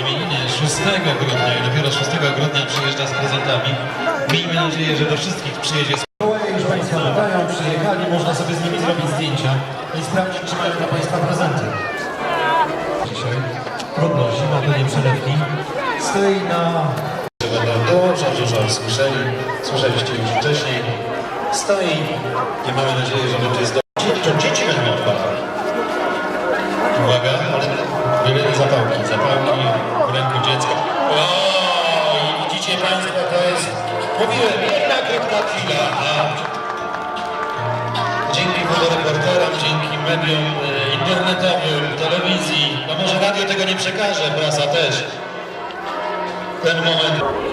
imieniny 6 grudnia i dopiero 6 grudnia przyjeżdża z prezentami. Miejmy nadzieję, że do wszystkich przyjedzie z zdjęcia i sprawdzić, czy mają dla Państwa prezenty. Dzisiaj trudno, zima to nie przelewki. Stoi na... Dołączam, że żal słyszeli, słyszeliście już wcześniej. Stoi i mamy nadzieję, że będzie zdobyć. To dzieci będą odpalać. Uwaga, ale byle nie zapałki. Zapałki w ręku dziecka. O, i widzicie Państwo, to jest, mówiłem, jedna krótka chwila fotoreporterom, dzięki mediom e, internetowym, telewizji, no może radio tego nie przekaże, prasa też. Ten moment.